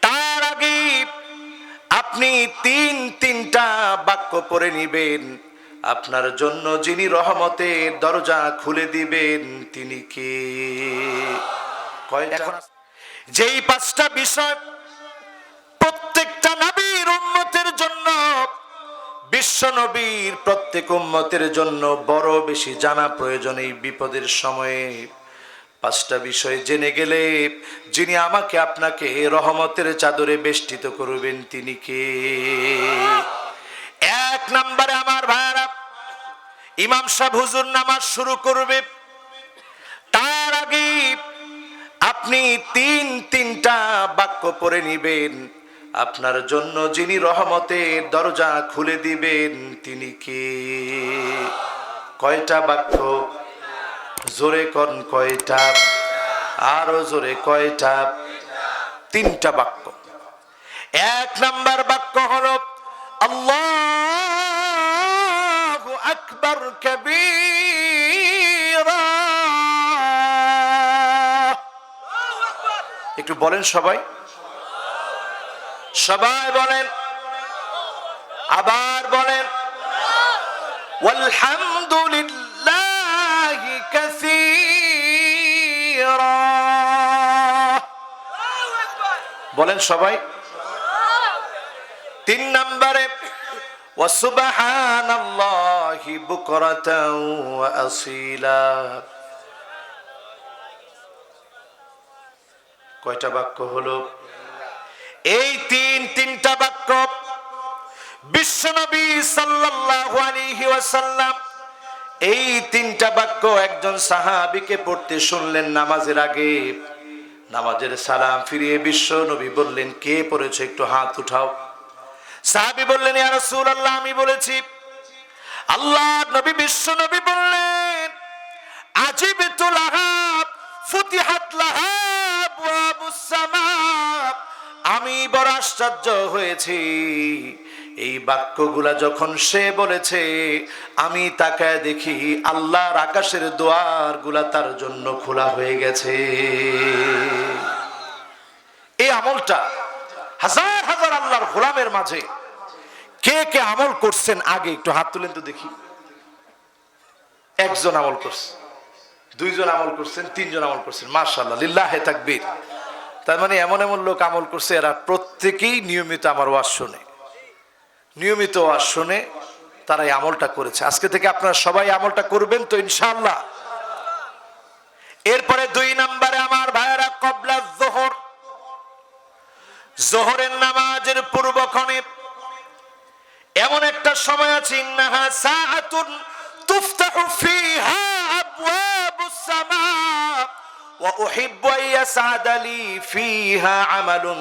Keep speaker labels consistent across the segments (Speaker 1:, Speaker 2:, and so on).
Speaker 1: তার আগে আপনি তিন তিনটা বাক্য পড়ে নিবেন। আপনার জন্য যিনি রহমতের দরজা খুলে দিবেন তিনি কে? যেই পাঁচটা বিষয় প্রত্যেকটা নবীর উম্মতের জন্য বিশ্ব নবীর প্রত্যেক উম্মতের জন্য বড় বেশি জানা প্রয়োজন এই বিপদের সময়ে। পাঁচটা বিষয় জেনে গেলে, যিনি আমাকে আপনাকে রহমতের চাদরে বেষ্টিত করবেন, তিনি কে? এক নম্বরে আমার ভাইয়ারা, ইমাম সাহেব হুজুর নামাজ শুরু করবে। তার আগে আপনি তিন তিনটা বাক্য পড়ে নিবেন। আপনার জন্য যিনি রহমতের দরজা খুলে দিবেন, তিনি কে? কয়টা বাক্য? জোরে কন কয়টা? আরও জোরে কয়টা? তিনটা বাক্য। এক নাম্বার বাক্য হল, আল্লাহ আকবর কবিরা। একটু বলেন সবাই। সবাই বলেন। আবার বলেন আলহামদুলিল্লাহ বলেন সবাই। তিন নম্বরে কয়টা বাক্য হলো? এই তিন, তিনটা বাক্য বিশ্বনবী সাল্লাল্লাহু ওয়াসাল্লাম এই তিনটা বাক্য একজন সাহাবিকে পড়তে শুনলেন নামাজের আগে। নামাজের সালাম ফিরিয়ে বিশ্ব নবী বললেন, কে পড়েছে? একটু হাত উঠাও। সাহাবী বললেন, ইয়া রাসূলুল্লাহ, আমি বলেছি। আল্লাহ নবী বিশ্ব নবী বললেন আজিবিতু লাহাব ফুতিহাত লাহাব ওয়াবুস আমি বড় আশ্চর্য হয়েছি। এই বাক্যগুলা যখন সে বলেছে, আমি তাকায় দেখি আল্লাহর আকাশের দোয়ারগুলা তার জন্য খোলা হয়ে গেছে। এই আমলটা হাজার হাজার আল্লাহর গোলামের মাঝে। কে কে আমল করছেন আগে একটু হাত তুলেন তো দেখি। একজন আমল করছে, দুইজন আমল করছেন, তিনজন আমল করছেন মার্শাল্লাহ লিল্লাহে তাকবীর। তার মানে এমন এমন লোক আমল করছে, এরা প্রত্যেকেই নিয়মিত আমার ওয়াজ শোনে। নিয়মিত ওয়াজ শোনে তারা আমলটা করেছে। আজকে থেকে আপনারা সবাই আমলটা করবেন তো ইনশাআল্লাহ। এরপরে দুই নম্বরে আমার ভাইয়েরা কবলা জোহর। জোহরের নামাজের পূর্বক্ষণে এমন একটা সময় আছে, ইন্নাহা তুফতাহু ফিহা আবওয়াবুস সামা ওয়া উহিব্বু ফিহা আমালুন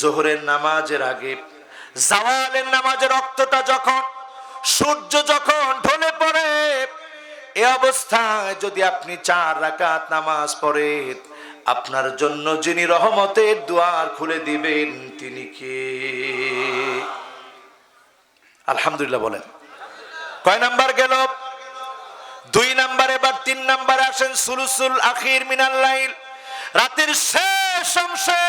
Speaker 1: জোহরের নামাজের আগে জাওয়ালের নামাজের রক্তটা যখন, সূর্য যখন ঢলে পড়ে, এ অবস্থায় যদি আপনি চার রাকাত নামাজ পড়েন, আপনার জন্য যিনি রহমতের দুয়ার খুলে দিবেন, তিনি কে? আলহামদুলিল্লাহ বলেন। কয় নাম্বার গেল? দুই নাম্বার, এবার তিন নাম্বারে আসেন সুলুসুল আখির মিনাল্লাইল রাতের শেষ অংশে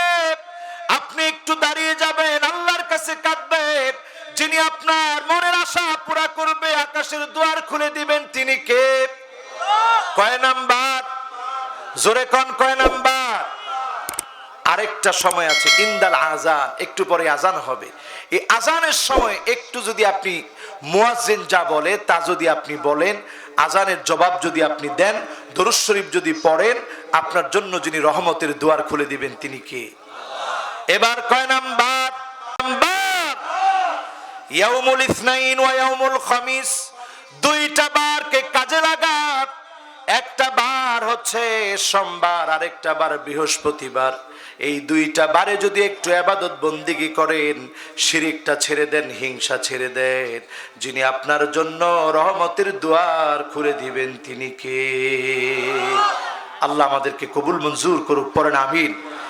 Speaker 1: আপনি একটু দাঁড়িয়ে যাবেন আল্লাহর কাছে কাঁদবেন যিনি আপনার মনের আশা পুরা করবে, আকাশের দুয়ার খুলে দিবেন তিনি কে? কয় নাম্বার? জোরে কন, কয় নাম্বার? আরেকটা সময় আছে, ইন্দাল আজান একটু পরে আজান হবে। এই আজানের সময় একটু যদি আপনি মুয়াজ্জিন যা বলে, তা যদি আপনি বলেন আজানের জবাব যদি আপনি দেন, দরুদ শরীফ যদি পড়েন, আপনার জন্য যিনি রহমতের দুয়ার খুলে দিবেন তিনি কে? এবার কয় নাম্বার? ইয়াউমুল ইসনাইন ওয়া ইয়াউমুল খামিস, দুইটা বারকে কাজে লাগান একটা বার হচ্ছে সোমবার, আরেকটা বার বৃহস্পতিবার। এই দুইটা বারে যদি একটু আবাদত বন্দিগি করেন, শিরিকটা ছেড়ে দেন, হিংসা ছেড়ে দেন, যিনি আপনার জন্য রহমতের দুয়ার খুলে দিবেন, তিনি কে? আল্লাহ আমাদেরকে কবুল মঞ্জুর করুক, পড়েন, আমিন।